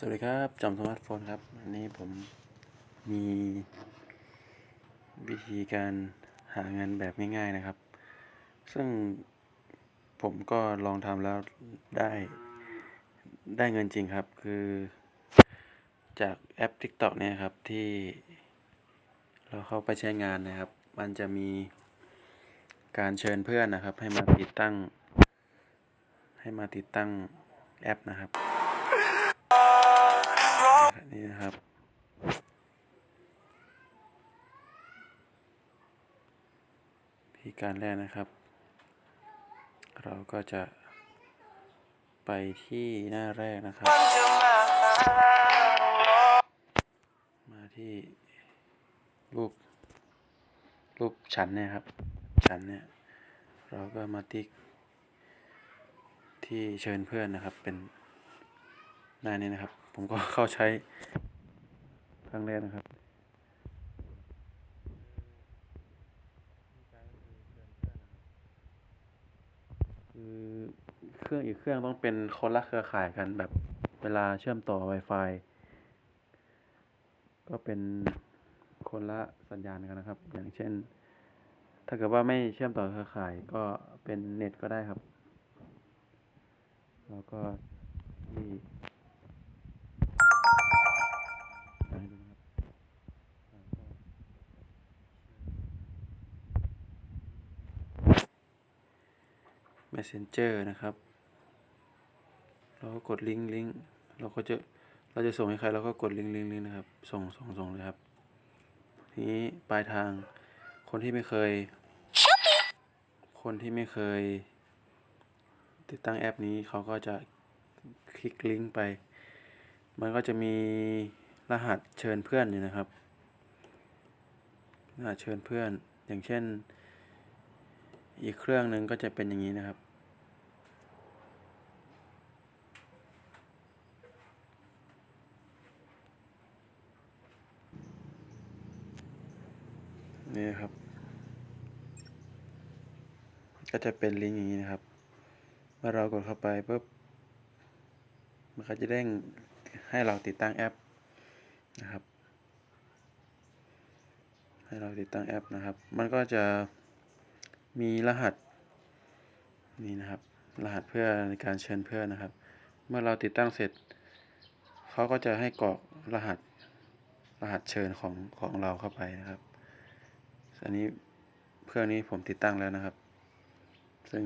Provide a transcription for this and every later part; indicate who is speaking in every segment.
Speaker 1: สวัสดีครับจอมสมาร์ทโฟนครับวันนี้ผมมีวิธีการหาเงินแบบง่ายๆนะครับ ซึ่งผมก็ลองทำแล้วได้ได้เงินจริงครับ คือจากแอป TikTok เนี่ยครับที่เราเข้าไปใช้งานนะครับ มันจะมีการเชิญเพื่อนนะครับ ให้มาติดตั้ง ให้มาติดตั้งแอปนะครับ การแรกนะครับ เราก็จะไปที่หน้าแรกนะครับ มาที่รูป รูปฉันเนี่ยครับฉันเนี่ย เราก็มาติ๊กที่เชิญเพื่อนนะครับ เป็นหน้านี้นะครับ ผมก็เข้าใช้ครั้งแรกนะครับ คือเครื่องอีกเครื่องต้องเป็นคนละเครือข่ายกันแบบเวลาเชื่อมต่อ Wi-Fi ก็เป็นคนละสัญญาณกันนะครับ อย่างเช่น ถ้าเกิดว่าไม่เชื่อมต่อเครือข่ายก็เป็นเน็ตก็ได้ครับ แล้วก็ที่ Messenger นะครับ เราก็กดลิงก์ลิงก์เราก็จะเราจะส่งให้ใครเราก็กดลิงก์ลิงก์ลิงก์นะครับ ส่งส่งส่งเลยครับ ทีนี้ปลายทางคนที่ไม่เคย คนที่ไม่เคย ติดตั้งแอปนี้เขาก็จะคลิกลิงก์ไป มันก็จะมีรหัสเชิญเพื่อนอยู่นะครับรหัสเชิญเพื่อน อย่างเช่น อีกเครื่องหนึ่งก็จะเป็นอย่างนี้นะครับ นี่นะครับ ก็จะเป็นลิงก์อย่างนี้นะครับ เมื่อเรากดเข้าไปปุ๊บมันก็จะเด้งให้เราติดตั้งแอปนะครับ ให้เราติดตั้งแอปนะครับ มันก็จะมีรหัสนี่นะครับ รหัสเพื่อในการเชิญเพื่อนนะครับ เมื่อเราติดตั้งเสร็จเขาก็จะให้กรอกรหัสรหัสเชิญของของเราเข้าไปนะครับ อันนี้เครื่องนี้ผมติดตั้งแล้วนะครับ ซึ่ง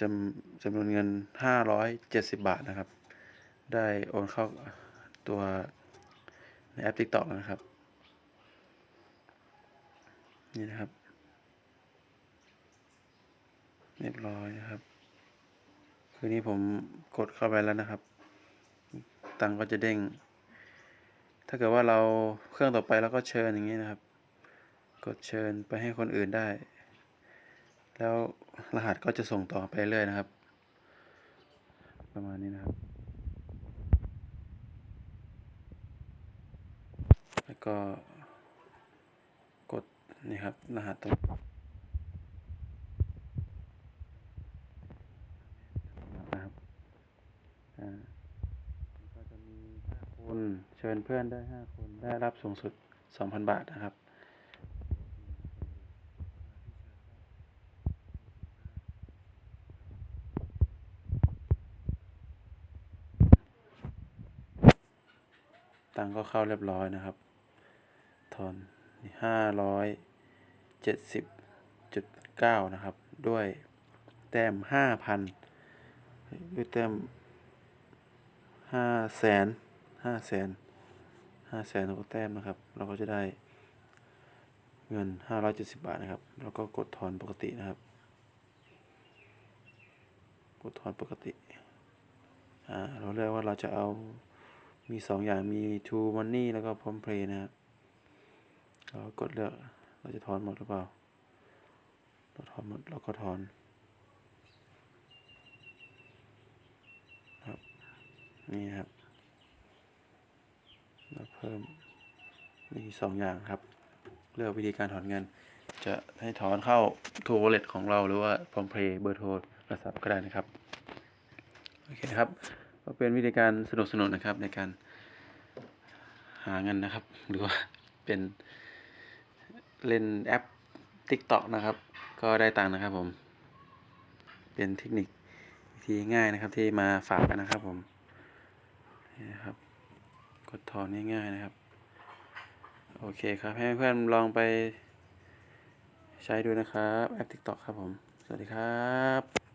Speaker 1: จำจำนวนเงิน 570 บาทนะครับ ได้โอนเข้าตัวในแอป TikTok แล้วนะครับ นี่นะครับเรียบร้อยนะครับ คือนี้ผมกดเข้าไปแล้วนะครับ ตังก็จะเด้ง ถ้าเกิดว่าเราเครื่องต่อไปแล้วก็เชิญอย่างนี้นะครับ กดเชิญไปให้คนอื่นได้ แล้วรหัสก็จะส่งต่อไปเรื่อยนะครับ ประมาณนี้นะครับ แล้วก็กดนี่ครับรหัสตรงนะครับอ่าก็จะมีห้าคน เชิญเพื่อนได้ห้าคนได้รับสูงสุดสองพันบาทนะครับตังก็เข้าเรียบร้อยนะครับ ทอนห้าร้อยเจ็ดสิบจุดเก้านะครับ ด้วยแต้มห้าพันด้วยแต้มห้าแสนห้าแสน ห้าแสนกว่าแต้มนะครับ เราก็จะได้เงินห้าร้อยเจ็ดสิบบาทนะครับ แล้วก็กดถอนปกตินะครับ กดถอนปกติ อ่า เราเลือกว่าเราจะเอา มีสองอย่าง มี True Money แล้วก็ Prom Play นะครับเรากดเลือก เราจะถอนหมดหรือเปล่า เราถอนหมด เราก็ถอนครับ นี่ครับ แล้วเพิ่มมีสองอย่างครับ เลือกวิธีการถอนเงิน จะให้ถอนเข้า True Wallet ของเราหรือว่า Prom Play เบอร์โทรโทรศัพท์ก็ได้นะครับ โอเคครับ ก็เป็นวิธีการสนุกสนุกนะครับในการหาเงินนะครับ หรือว่าเป็นเล่นแอป TikTok นะครับ ก็ได้ตังค์นะครับผม เป็นเทคนิควิธีง่ายนะครับที่มาฝากกันนะครับผมนี่นะครับ กดถอนง่ายๆนะครับ โอเคครับ ให้เพื่อนๆลองไปใช้ดูนะครับ แอป TikTok ครับผม สวัสดีครับ